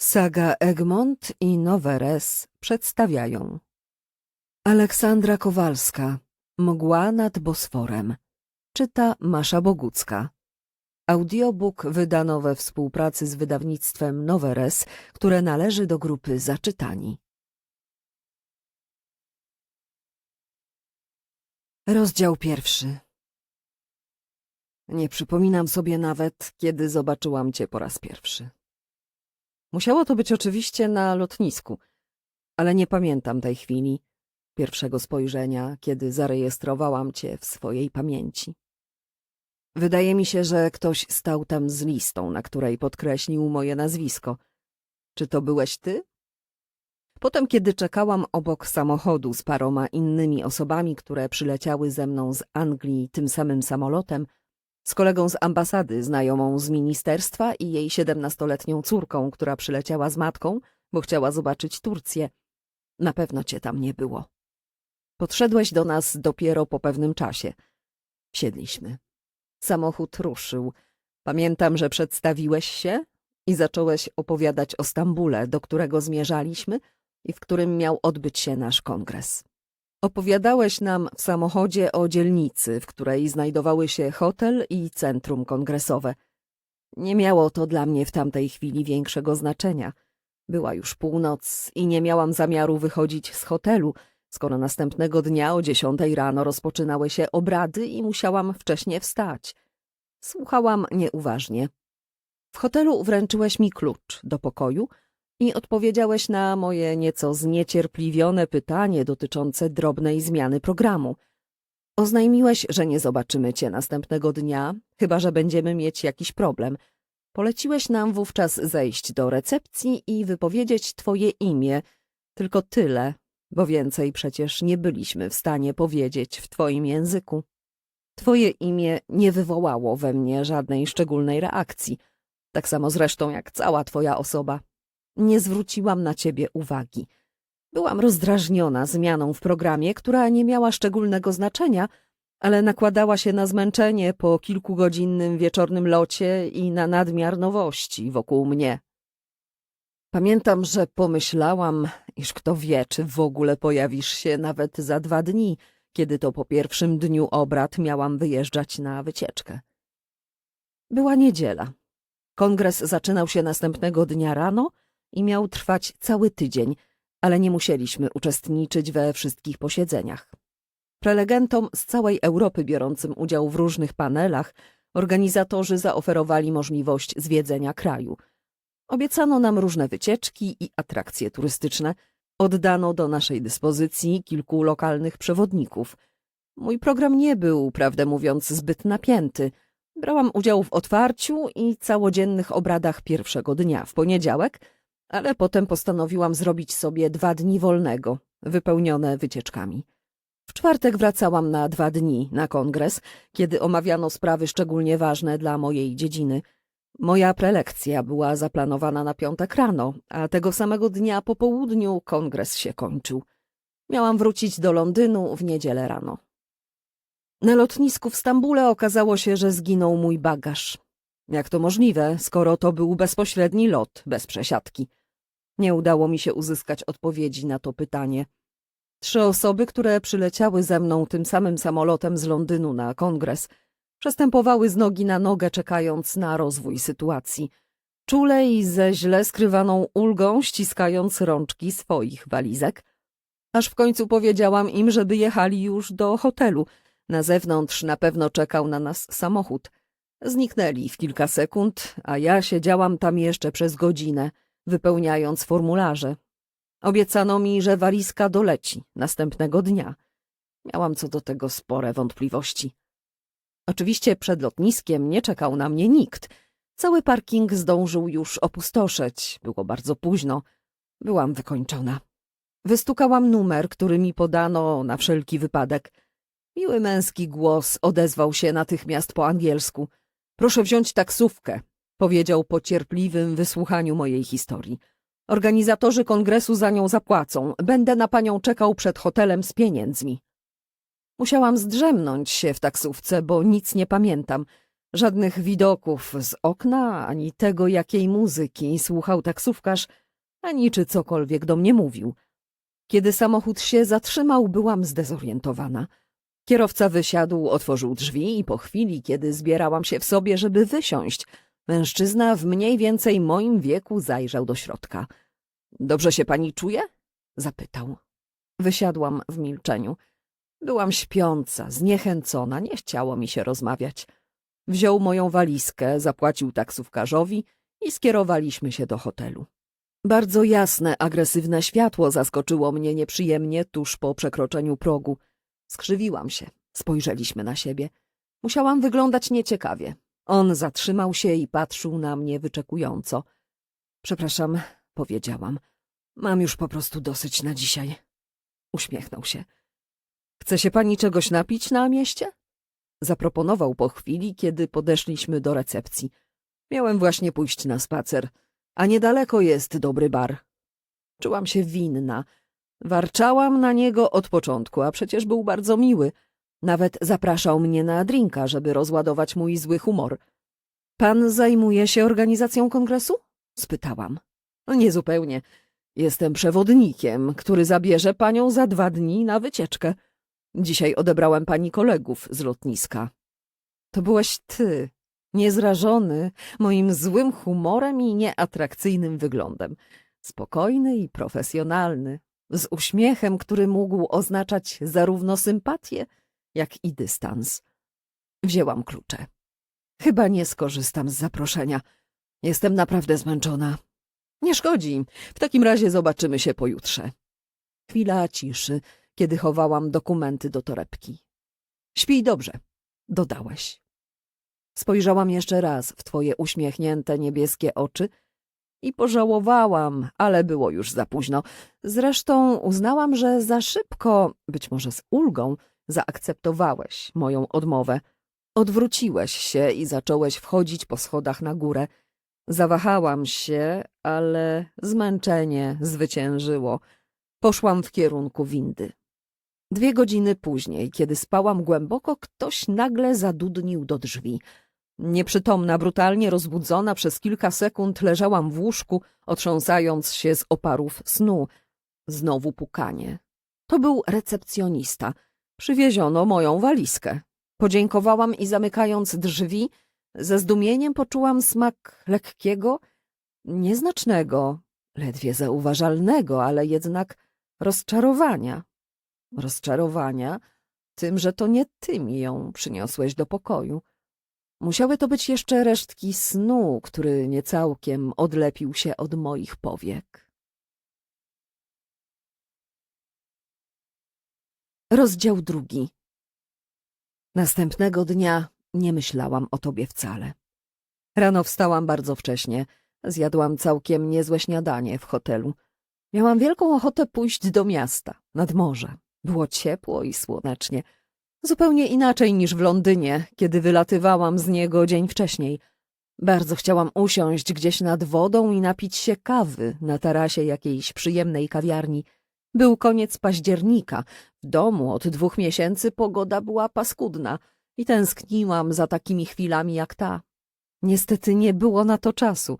Saga Egmont i Noweres przedstawiają Aleksandra Kowalska Mgła nad Bosforem Czyta Masza Bogucka Audiobook wydano we współpracy z wydawnictwem Noweres, które należy do grupy Zaczytani. Rozdział pierwszy Nie przypominam sobie nawet, kiedy zobaczyłam cię po raz pierwszy. Musiało to być oczywiście na lotnisku, ale nie pamiętam tej chwili, pierwszego spojrzenia, kiedy zarejestrowałam cię w swojej pamięci. Wydaje mi się, że ktoś stał tam z listą, na której podkreślił moje nazwisko. Czy to byłeś ty? Potem, kiedy czekałam obok samochodu z paroma innymi osobami, które przyleciały ze mną z Anglii tym samym samolotem, z kolegą z ambasady, znajomą z ministerstwa i jej siedemnastoletnią córką, która przyleciała z matką, bo chciała zobaczyć Turcję. Na pewno cię tam nie było. Podszedłeś do nas dopiero po pewnym czasie. Wsiedliśmy. Samochód ruszył. Pamiętam, że przedstawiłeś się i zacząłeś opowiadać o Stambule, do którego zmierzaliśmy i w którym miał odbyć się nasz kongres. Opowiadałeś nam w samochodzie o dzielnicy, w której znajdowały się hotel i centrum kongresowe. Nie miało to dla mnie w tamtej chwili większego znaczenia. Była już północ i nie miałam zamiaru wychodzić z hotelu, skoro następnego dnia o dziesiątej rano rozpoczynały się obrady i musiałam wcześnie wstać. Słuchałam nieuważnie. W hotelu wręczyłeś mi klucz do pokoju i odpowiedziałeś na moje nieco zniecierpliwione pytanie dotyczące drobnej zmiany programu. Oznajmiłeś, że nie zobaczymy cię następnego dnia, chyba że będziemy mieć jakiś problem. Poleciłeś nam wówczas zejść do recepcji i wypowiedzieć twoje imię, tylko tyle, bo więcej przecież nie byliśmy w stanie powiedzieć w twoim języku. Twoje imię nie wywołało we mnie żadnej szczególnej reakcji, tak samo zresztą jak cała twoja osoba. Nie zwróciłam na ciebie uwagi. Byłam rozdrażniona zmianą w programie, która nie miała szczególnego znaczenia, ale nakładała się na zmęczenie po kilkugodzinnym wieczornym locie i na nadmiar nowości wokół mnie. Pamiętam, że pomyślałam, iż kto wie, czy w ogóle pojawisz się nawet za dwa dni, kiedy to po pierwszym dniu obrad miałam wyjeżdżać na wycieczkę. Była niedziela. Kongres zaczynał się następnego dnia rano i miał trwać cały tydzień, ale nie musieliśmy uczestniczyć we wszystkich posiedzeniach. Prelegentom z całej Europy biorącym udział w różnych panelach organizatorzy zaoferowali możliwość zwiedzenia kraju. Obiecano nam różne wycieczki i atrakcje turystyczne. Oddano do naszej dyspozycji kilku lokalnych przewodników. Mój program nie był, prawdę mówiąc, zbyt napięty. Brałam udział w otwarciu i całodziennych obradach pierwszego dnia, w poniedziałek, ale potem postanowiłam zrobić sobie dwa dni wolnego, wypełnione wycieczkami. W czwartek wracałam na dwa dni na kongres, kiedy omawiano sprawy szczególnie ważne dla mojej dziedziny. Moja prelekcja była zaplanowana na piątek rano, a tego samego dnia po południu kongres się kończył. Miałam wrócić do Londynu w niedzielę rano. Na lotnisku w Stambule okazało się, że zginął mój bagaż. Jak to możliwe, skoro to był bezpośredni lot, bez przesiadki? Nie udało mi się uzyskać odpowiedzi na to pytanie. Trzy osoby, które przyleciały ze mną tym samym samolotem z Londynu na kongres, przestępowały z nogi na nogę, czekając na rozwój sytuacji. Czule i ze źle skrywaną ulgą, ściskając rączki swoich walizek. Aż w końcu powiedziałam im, żeby jechali już do hotelu. Na zewnątrz na pewno czekał na nas samochód. Zniknęli w kilka sekund, a ja siedziałam tam jeszcze przez godzinę, wypełniając formularze. Obiecano mi, że walizka doleci następnego dnia. Miałam co do tego spore wątpliwości. Oczywiście przed lotniskiem nie czekał na mnie nikt. Cały parking zdążył już opustoszeć. Było bardzo późno. Byłam wykończona. Wystukałam numer, który mi podano na wszelki wypadek. Miły męski głos odezwał się natychmiast po angielsku. Proszę wziąć taksówkę, powiedział po cierpliwym wysłuchaniu mojej historii. Organizatorzy kongresu za nią zapłacą. Będę na panią czekał przed hotelem z pieniędzmi. Musiałam zdrzemnąć się w taksówce, bo nic nie pamiętam. Żadnych widoków z okna, ani tego, jakiej muzyki słuchał taksówkarz, ani czy cokolwiek do mnie mówił. Kiedy samochód się zatrzymał, byłam zdezorientowana. Kierowca wysiadł, otworzył drzwi i po chwili, kiedy zbierałam się w sobie, żeby wysiąść, mężczyzna w mniej więcej moim wieku zajrzał do środka. Dobrze się pani czuje? zapytał. Wysiadłam w milczeniu. Byłam śpiąca, zniechęcona, nie chciało mi się rozmawiać. Wziął moją walizkę, zapłacił taksówkarzowi i skierowaliśmy się do hotelu. Bardzo jasne, agresywne światło zaskoczyło mnie nieprzyjemnie tuż po przekroczeniu progu. Skrzywiłam się. Spojrzeliśmy na siebie. Musiałam wyglądać nieciekawie. On zatrzymał się i patrzył na mnie wyczekująco. Przepraszam, powiedziałam. Mam już po prostu dosyć na dzisiaj. Uśmiechnął się. Chce się pani czegoś napić na mieście? Zaproponował po chwili, kiedy podeszliśmy do recepcji. Miałem właśnie pójść na spacer, a niedaleko jest dobry bar. Czułam się winna. Warczałam na niego od początku, a przecież był bardzo miły. Nawet zapraszał mnie na drinka, żeby rozładować mój zły humor. Pan zajmuje się organizacją kongresu? spytałam. Niezupełnie. Jestem przewodnikiem, który zabierze panią za dwa dni na wycieczkę. Dzisiaj odebrałem pani kolegów z lotniska. To byłeś ty, niezrażony moim złym humorem i nieatrakcyjnym wyglądem. Spokojny i profesjonalny, z uśmiechem, który mógł oznaczać zarówno sympatię, jak i dystans. Wzięłam klucze. Chyba nie skorzystam z zaproszenia. Jestem naprawdę zmęczona. Nie szkodzi. W takim razie zobaczymy się pojutrze. Chwila ciszy, kiedy chowałam dokumenty do torebki. Śpij dobrze, dodałeś. Spojrzałam jeszcze raz w twoje uśmiechnięte niebieskie oczy i pożałowałam, ale było już za późno. Zresztą uznałam, że za szybko, być może z ulgą, zaakceptowałeś moją odmowę. Odwróciłeś się i zacząłeś wchodzić po schodach na górę. Zawahałam się, ale zmęczenie zwyciężyło. Poszłam w kierunku windy. Dwie godziny później, kiedy spałam głęboko, ktoś nagle zadudnił do drzwi. Nieprzytomna, brutalnie rozbudzona, przez kilka sekund leżałam w łóżku, otrząsając się z oparów snu. Znowu pukanie. To był recepcjonista. Przywieziono moją walizkę. Podziękowałam i zamykając drzwi, ze zdumieniem poczułam smak lekkiego, nieznacznego, ledwie zauważalnego, ale jednak rozczarowania. Rozczarowania tym, że to nie ty mi ją przyniosłeś do pokoju. Musiały to być jeszcze resztki snu, który niecałkiem odlepił się od moich powiek. Rozdział drugi Następnego dnia nie myślałam o tobie wcale. Rano wstałam bardzo wcześnie. Zjadłam całkiem niezłe śniadanie w hotelu. Miałam wielką ochotę pójść do miasta, nad morze. Było ciepło i słonecznie. Zupełnie inaczej niż w Londynie, kiedy wylatywałam z niego dzień wcześniej. Bardzo chciałam usiąść gdzieś nad wodą i napić się kawy na tarasie jakiejś przyjemnej kawiarni. Był koniec października. W domu od dwóch miesięcy pogoda była paskudna i tęskniłam za takimi chwilami jak ta. Niestety nie było na to czasu.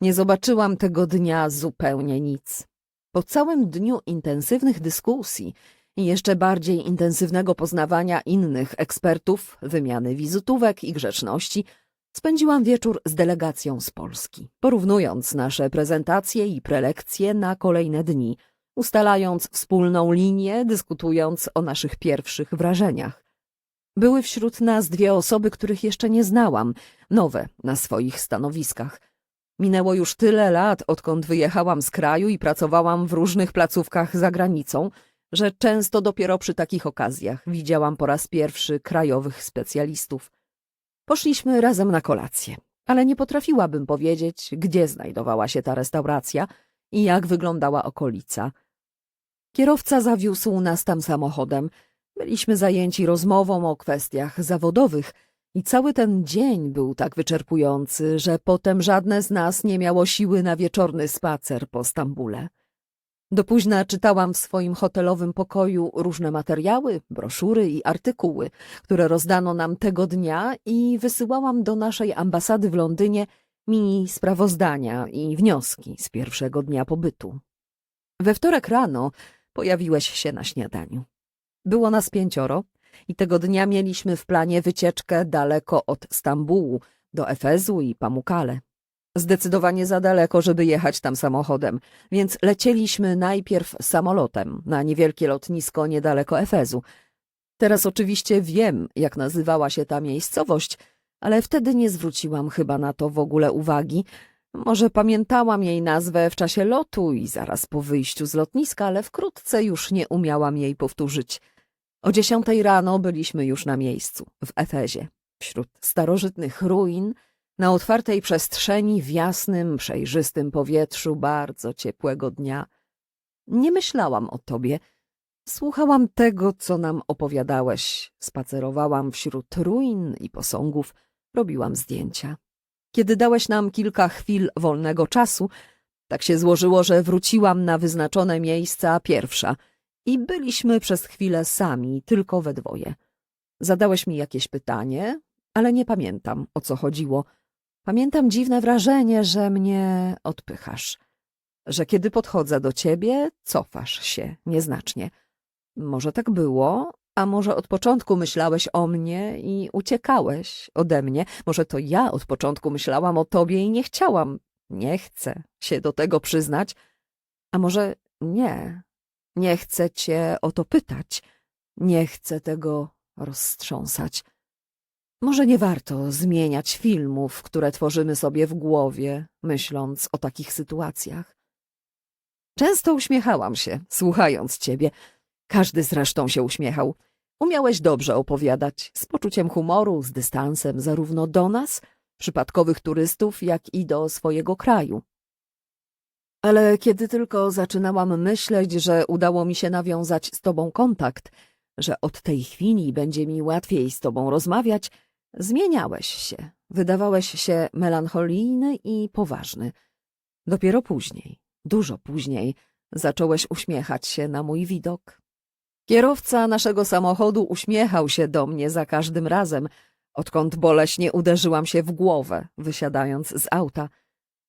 Nie zobaczyłam tego dnia zupełnie nic. Po całym dniu intensywnych dyskusji i jeszcze bardziej intensywnego poznawania innych ekspertów, wymiany wizytówek i grzeczności, spędziłam wieczór z delegacją z Polski, porównując nasze prezentacje i prelekcje na kolejne dni, ustalając wspólną linię, dyskutując o naszych pierwszych wrażeniach. Były wśród nas dwie osoby, których jeszcze nie znałam, nowe na swoich stanowiskach. Minęło już tyle lat, odkąd wyjechałam z kraju i pracowałam w różnych placówkach za granicą, że często dopiero przy takich okazjach widziałam po raz pierwszy krajowych specjalistów. Poszliśmy razem na kolację, ale nie potrafiłabym powiedzieć, gdzie znajdowała się ta restauracja i jak wyglądała okolica. Kierowca zawiózł nas tam samochodem. Byliśmy zajęci rozmową o kwestiach zawodowych i cały ten dzień był tak wyczerpujący, że potem żadne z nas nie miało siły na wieczorny spacer po Stambule. Do późna czytałam w swoim hotelowym pokoju różne materiały, broszury i artykuły, które rozdano nam tego dnia i wysyłałam do naszej ambasady w Londynie mini sprawozdania i wnioski z pierwszego dnia pobytu. We wtorek rano pojawiłeś się na śniadaniu. Było nas pięcioro i tego dnia mieliśmy w planie wycieczkę daleko od Stambułu, do Efezu i Pamukale. Zdecydowanie za daleko, żeby jechać tam samochodem, więc lecieliśmy najpierw samolotem na niewielkie lotnisko niedaleko Efezu. Teraz oczywiście wiem, jak nazywała się ta miejscowość, ale wtedy nie zwróciłam chyba na to w ogóle uwagi. Może pamiętałam jej nazwę w czasie lotu i zaraz po wyjściu z lotniska, ale wkrótce już nie umiałam jej powtórzyć. O dziesiątej rano byliśmy już na miejscu, w Efezie, wśród starożytnych ruin, na otwartej przestrzeni, w jasnym, przejrzystym powietrzu bardzo ciepłego dnia. Nie myślałam o tobie. Słuchałam tego, co nam opowiadałeś. Spacerowałam wśród ruin i posągów, robiłam zdjęcia. Kiedy dałeś nam kilka chwil wolnego czasu, tak się złożyło, że wróciłam na wyznaczone miejsca pierwsza i byliśmy przez chwilę sami, tylko we dwoje. Zadałeś mi jakieś pytanie, ale nie pamiętam, o co chodziło. Pamiętam dziwne wrażenie, że mnie odpychasz, że kiedy podchodzę do ciebie, cofasz się nieznacznie. Może tak było, a może od początku myślałeś o mnie i uciekałeś ode mnie. Może to ja od początku myślałam o tobie i nie chciałam, nie chcę się do tego przyznać. A może nie, nie chcę cię o to pytać, nie chcę tego roztrząsać. Może nie warto zmieniać filmów, które tworzymy sobie w głowie, myśląc o takich sytuacjach. Często uśmiechałam się, słuchając ciebie. Każdy zresztą się uśmiechał. Umiałeś dobrze opowiadać, z poczuciem humoru, z dystansem zarówno do nas, przypadkowych turystów, jak i do swojego kraju. Ale kiedy tylko zaczynałam myśleć, że udało mi się nawiązać z tobą kontakt, że od tej chwili będzie mi łatwiej z tobą rozmawiać, zmieniałeś się, wydawałeś się melancholijny i poważny. Dopiero później, dużo później, zacząłeś uśmiechać się na mój widok. Kierowca naszego samochodu uśmiechał się do mnie za każdym razem, odkąd boleśnie uderzyłam się w głowę, wysiadając z auta.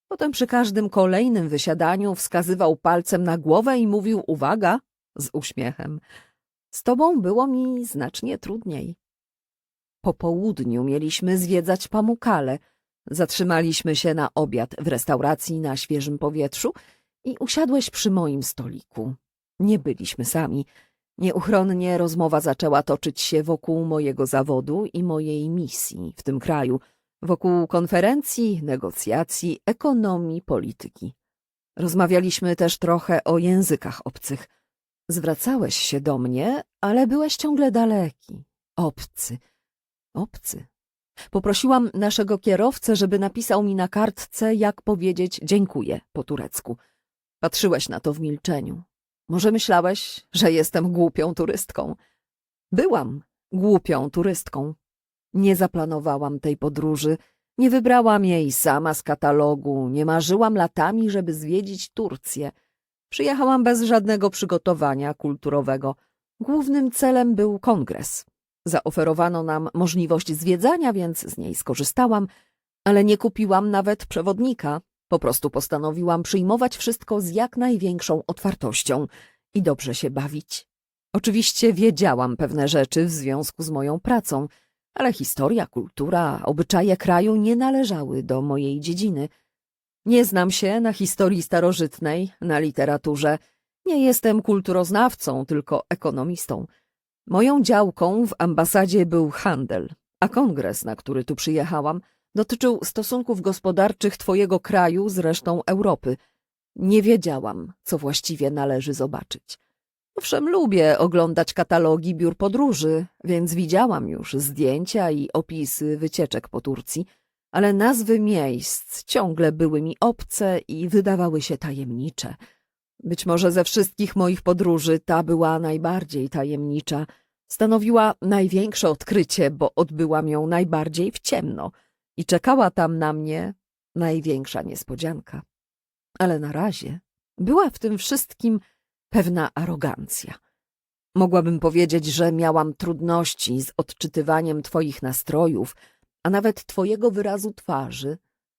Potem przy każdym kolejnym wysiadaniu wskazywał palcem na głowę i mówił uwaga z uśmiechem. Z tobą było mi znacznie trudniej. Po południu mieliśmy zwiedzać Pamukale. Zatrzymaliśmy się na obiad w restauracji na świeżym powietrzu i usiadłeś przy moim stoliku. Nie byliśmy sami. Nieuchronnie rozmowa zaczęła toczyć się wokół mojego zawodu i mojej misji w tym kraju, wokół konferencji, negocjacji, ekonomii, polityki. Rozmawialiśmy też trochę o językach obcych. Zwracałeś się do mnie, ale byłeś ciągle daleki, obcy, obcy. Poprosiłam naszego kierowcę, żeby napisał mi na kartce, jak powiedzieć dziękuję po turecku. Patrzyłeś na to w milczeniu. Może myślałeś, że jestem głupią turystką? Byłam głupią turystką. Nie zaplanowałam tej podróży, nie wybrałam jej sama z katalogu, nie marzyłam latami, żeby zwiedzić Turcję. Przyjechałam bez żadnego przygotowania kulturowego. Głównym celem był kongres. Zaoferowano nam możliwość zwiedzania, więc z niej skorzystałam, ale nie kupiłam nawet przewodnika. Po prostu postanowiłam przyjmować wszystko z jak największą otwartością i dobrze się bawić. Oczywiście wiedziałam pewne rzeczy w związku z moją pracą, ale historia, kultura, obyczaje kraju nie należały do mojej dziedziny. Nie znam się na historii starożytnej, na literaturze. Nie jestem kulturoznawcą, tylko ekonomistą. Moją działką w ambasadzie był handel, a kongres, na który tu przyjechałam, dotyczył stosunków gospodarczych twojego kraju z resztą Europy. Nie wiedziałam, co właściwie należy zobaczyć. Owszem, lubię oglądać katalogi biur podróży, więc widziałam już zdjęcia i opisy wycieczek po Turcji, ale nazwy miejsc ciągle były mi obce i wydawały się tajemnicze. Być może ze wszystkich moich podróży ta była najbardziej tajemnicza. Stanowiła największe odkrycie, bo odbyłam ją najbardziej w ciemno i czekała tam na mnie największa niespodzianka. Ale na razie była w tym wszystkim pewna arogancja. Mogłabym powiedzieć, że miałam trudności z odczytywaniem twoich nastrojów, a nawet twojego wyrazu twarzy,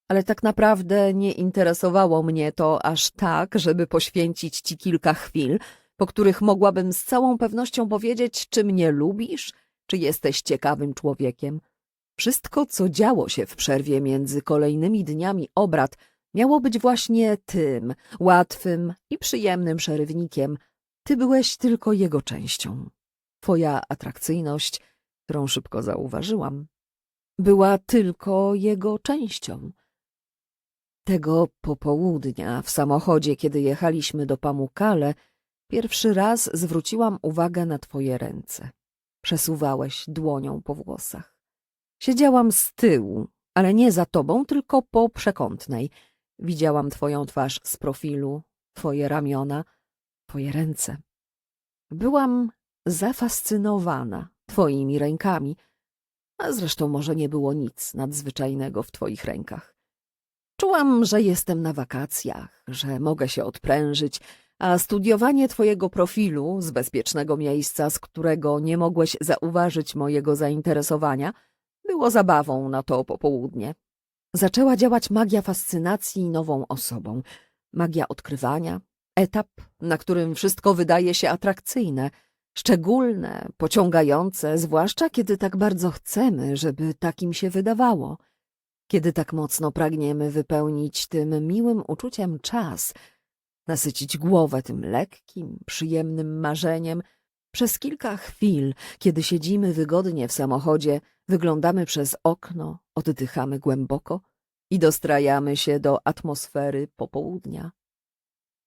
ale tak naprawdę nie interesowało mnie to aż tak, żeby poświęcić ci kilka chwil, po których mogłabym z całą pewnością powiedzieć, czy mnie lubisz, czy jesteś ciekawym człowiekiem. Wszystko, co działo się w przerwie między kolejnymi dniami obrad, miało być właśnie tym, łatwym i przyjemnym przerywnikiem. Ty byłeś tylko jego częścią. Twoja atrakcyjność, którą szybko zauważyłam, była tylko jego częścią. Tego popołudnia w samochodzie, kiedy jechaliśmy do Pamukale, pierwszy raz zwróciłam uwagę na twoje ręce. Przesuwałeś dłonią po włosach. Siedziałam z tyłu, ale nie za tobą, tylko po przekątnej. Widziałam twoją twarz z profilu, twoje ramiona, twoje ręce. Byłam zafascynowana twoimi rękami, a zresztą może nie było nic nadzwyczajnego w twoich rękach. Czułam, że jestem na wakacjach, że mogę się odprężyć, a studiowanie twojego profilu z bezpiecznego miejsca, z którego nie mogłeś zauważyć mojego zainteresowania, było zabawą na to popołudnie. Zaczęła działać magia fascynacji nową osobą, magia odkrywania, etap, na którym wszystko wydaje się atrakcyjne, szczególne, pociągające, zwłaszcza kiedy tak bardzo chcemy, żeby takim się wydawało. Kiedy tak mocno pragniemy wypełnić tym miłym uczuciem czas, nasycić głowę tym lekkim, przyjemnym marzeniem, przez kilka chwil, kiedy siedzimy wygodnie w samochodzie, wyglądamy przez okno, oddychamy głęboko i dostrajamy się do atmosfery popołudnia.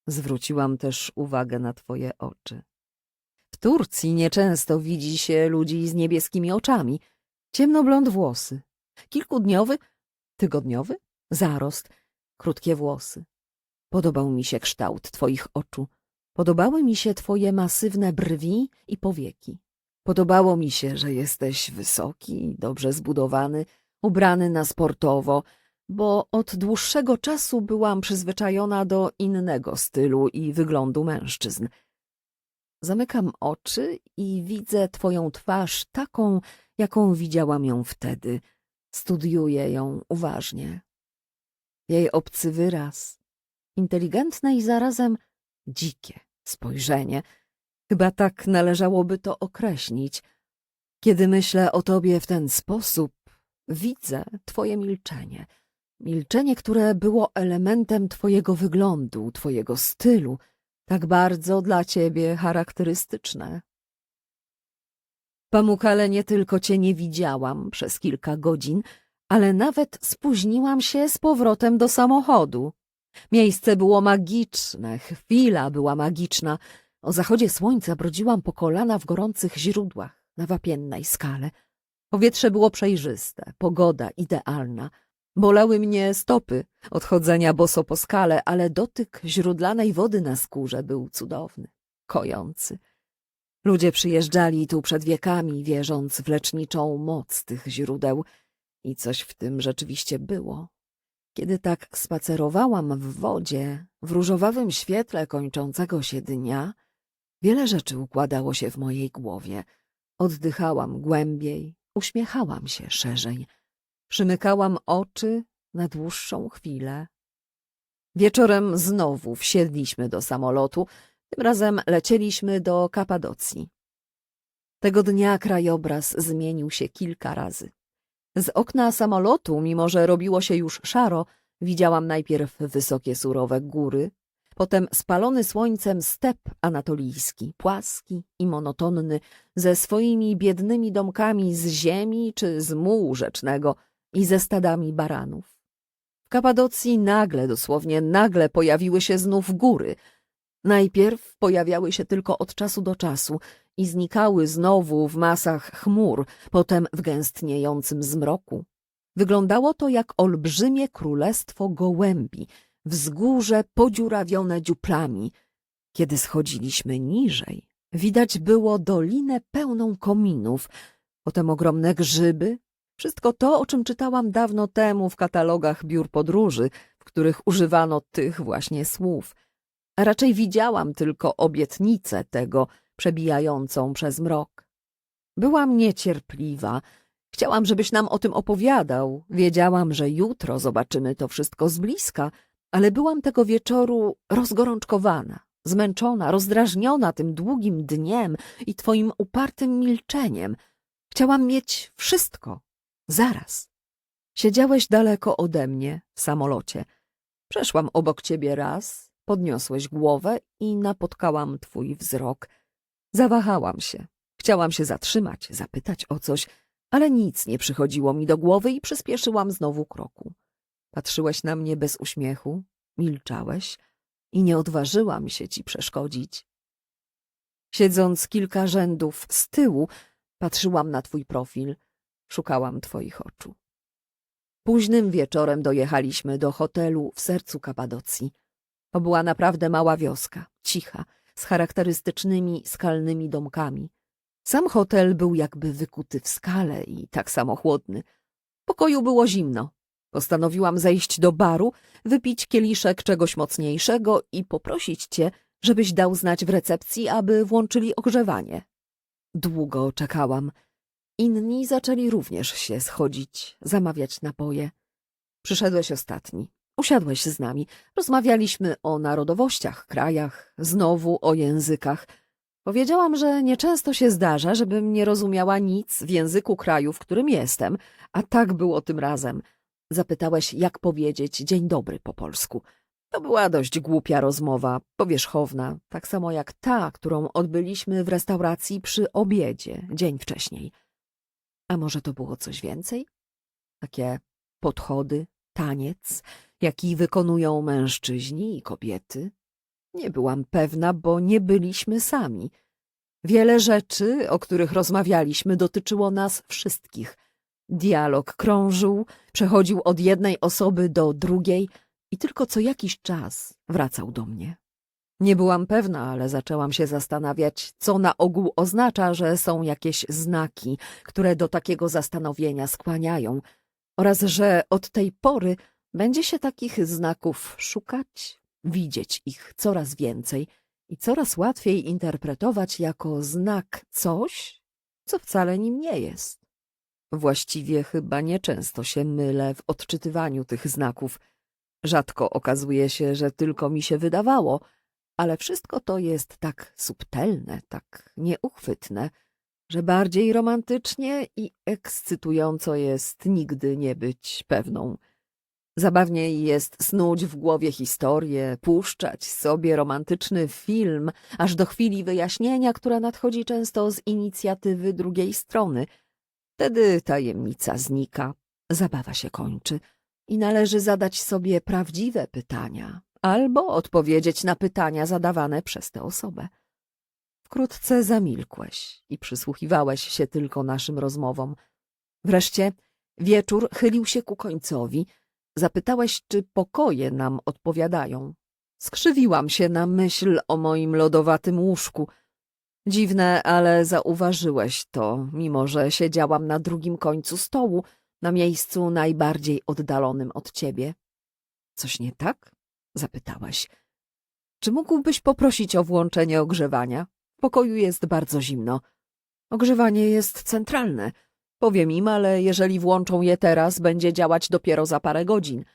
Zwróciłam też uwagę na twoje oczy. W Turcji nieczęsto widzi się ludzi z niebieskimi oczami, ciemnoblond włosy, kilkudniowy, tygodniowy zarost, krótkie włosy. Podobał mi się kształt twoich oczu, Podobały mi się twoje masywne brwi i powieki. Podobało mi się, że jesteś wysoki, dobrze zbudowany, ubrany na sportowo, bo od dłuższego czasu byłam przyzwyczajona do innego stylu i wyglądu mężczyzn. Zamykam oczy i widzę twoją twarz taką, jaką widziałam ją wtedy. Studiuję ją uważnie. Jej obcy wyraz, inteligentne i zarazem dzikie spojrzenie. Chyba tak należałoby to określić. Kiedy myślę o tobie w ten sposób, widzę twoje milczenie. Milczenie, które było elementem twojego wyglądu, twojego stylu, tak bardzo dla ciebie charakterystyczne. Pamukale, nie tylko cię nie widziałam przez kilka godzin, ale nawet spóźniłam się z powrotem do samochodu. Miejsce było magiczne, chwila była magiczna. O zachodzie słońca brodziłam po kolana w gorących źródłach na wapiennej skale. Powietrze było przejrzyste, pogoda idealna. Bolały mnie stopy od chodzenia boso po skale, ale dotyk źródlanej wody na skórze był cudowny, kojący. Ludzie przyjeżdżali tu przed wiekami, wierząc w leczniczą moc tych źródeł i coś w tym rzeczywiście było. Kiedy tak spacerowałam w wodzie, w różowawym świetle kończącego się dnia, wiele rzeczy układało się w mojej głowie. Oddychałam głębiej, uśmiechałam się szerzej, przymykałam oczy na dłuższą chwilę. Wieczorem znowu wsiedliśmy do samolotu, tym razem lecieliśmy do Kapadocji. Tego dnia krajobraz zmienił się kilka razy. Z okna samolotu, mimo że robiło się już szaro, widziałam najpierw wysokie, surowe góry, potem spalony słońcem step anatolijski, płaski i monotonny, ze swoimi biednymi domkami z ziemi czy z mułu rzecznego i ze stadami baranów. W Kapadocji nagle, dosłownie nagle pojawiły się znów góry. Najpierw pojawiały się tylko od czasu do czasu, i znikały znowu w masach chmur, potem w gęstniejącym zmroku. Wyglądało to jak olbrzymie królestwo gołębi, wzgórze podziurawione dziuplami. Kiedy schodziliśmy niżej, widać było dolinę pełną kominów, potem ogromne grzyby, wszystko to, o czym czytałam dawno temu w katalogach biur podróży, w których używano tych właśnie słów. a raczej widziałam tylko obietnicę tego przebijającą przez mrok. Byłam niecierpliwa. Chciałam, żebyś nam o tym opowiadał. Wiedziałam, że jutro zobaczymy to wszystko z bliska, ale byłam tego wieczoru rozgorączkowana, zmęczona, rozdrażniona tym długim dniem i twoim upartym milczeniem. Chciałam mieć wszystko. Zaraz. Siedziałeś daleko ode mnie w samolocie. Przeszłam obok ciebie raz, podniosłeś głowę i napotkałam twój wzrok. Zawahałam się. Chciałam się zatrzymać, zapytać o coś, ale nic nie przychodziło mi do głowy i przyspieszyłam znowu kroku. Patrzyłeś na mnie bez uśmiechu, milczałeś i nie odważyłam się ci przeszkodzić. Siedząc kilka rzędów z tyłu, patrzyłam na twój profil, szukałam twoich oczu. Późnym wieczorem dojechaliśmy do hotelu w sercu Kapadocji. To była naprawdę mała wioska, cicha, z charakterystycznymi skalnymi domkami. Sam hotel był jakby wykuty w skale i tak samo chłodny. W pokoju było zimno. Postanowiłam zejść do baru, wypić kieliszek czegoś mocniejszego i poprosić cię, żebyś dał znać w recepcji, aby włączyli ogrzewanie. Długo czekałam. Inni zaczęli również się schodzić, zamawiać napoje. Przyszedłeś ostatni. Usiadłeś z nami. Rozmawialiśmy o narodowościach, krajach, znowu o językach. Powiedziałam, że nieczęsto się zdarza, żebym nie rozumiała nic w języku kraju, w którym jestem, a tak było tym razem. Zapytałeś, jak powiedzieć dzień dobry po polsku. To była dość głupia rozmowa, powierzchowna, tak samo jak ta, którą odbyliśmy w restauracji przy obiedzie dzień wcześniej. A może to było coś więcej? Takie podchody, taniec, jaki wykonują mężczyźni i kobiety? Nie byłam pewna, bo nie byliśmy sami. Wiele rzeczy, o których rozmawialiśmy, dotyczyło nas wszystkich. Dialog krążył, przechodził od jednej osoby do drugiej i tylko co jakiś czas wracał do mnie. Nie byłam pewna, ale zaczęłam się zastanawiać, co na ogół oznacza, że są jakieś znaki, które do takiego zastanowienia skłaniają, oraz że od tej pory będzie się takich znaków szukać, widzieć ich coraz więcej i coraz łatwiej interpretować jako znak coś, co wcale nim nie jest. Właściwie chyba nieczęsto się mylę w odczytywaniu tych znaków. Rzadko okazuje się, że tylko mi się wydawało, ale wszystko to jest tak subtelne, tak nieuchwytne, że bardziej romantycznie i ekscytująco jest nigdy nie być pewną. Zabawniej jest snuć w głowie historię, puszczać sobie romantyczny film, aż do chwili wyjaśnienia, która nadchodzi często z inicjatywy drugiej strony. Wtedy tajemnica znika, zabawa się kończy i należy zadać sobie prawdziwe pytania albo odpowiedzieć na pytania zadawane przez tę osobę. Wkrótce zamilkłeś i przysłuchiwałeś się tylko naszym rozmowom. Wreszcie wieczór chylił się ku końcowi. Zapytałeś, czy pokoje nam odpowiadają. Skrzywiłam się na myśl o moim lodowatym łóżku. Dziwne, ale zauważyłeś to, mimo że siedziałam na drugim końcu stołu, na miejscu najbardziej oddalonym od ciebie. Coś nie tak? Zapytałaś. Czy mógłbyś poprosić o włączenie ogrzewania? W pokoju jest bardzo zimno. Ogrzewanie jest centralne. Powiem im, ale jeżeli włączą je teraz, będzie działać dopiero za parę godzin.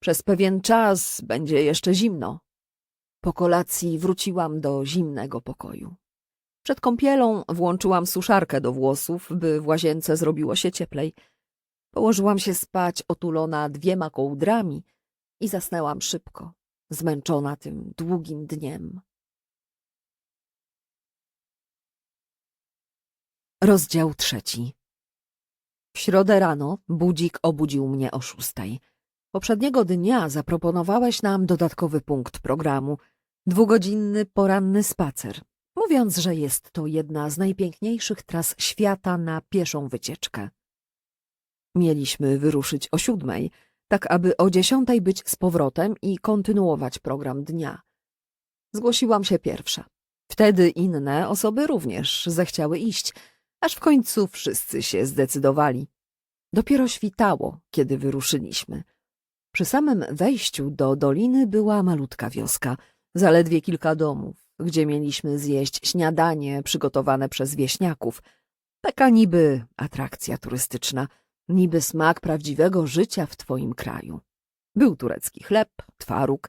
Przez pewien czas będzie jeszcze zimno. Po kolacji wróciłam do zimnego pokoju. Przed kąpielą włączyłam suszarkę do włosów, by w łazience zrobiło się cieplej. Położyłam się spać otulona dwiema kołdrami i zasnęłam szybko, zmęczona tym długim dniem. Rozdział trzeci W środę rano budzik obudził mnie o szóstej. Poprzedniego dnia zaproponowałeś nam dodatkowy punkt programu – dwugodzinny poranny spacer, mówiąc, że jest to jedna z najpiękniejszych tras świata na pieszą wycieczkę. Mieliśmy wyruszyć o siódmej, tak aby o dziesiątej być z powrotem i kontynuować program dnia. Zgłosiłam się pierwsza. Wtedy inne osoby również zechciały iść, aż w końcu wszyscy się zdecydowali. Dopiero świtało, kiedy wyruszyliśmy. Przy samym wejściu do doliny była malutka wioska, Zaledwie kilka domów, gdzie mieliśmy zjeść śniadanie przygotowane przez wieśniaków. Taka niby atrakcja turystyczna, niby smak prawdziwego życia w twoim kraju. Był turecki chleb, twaróg,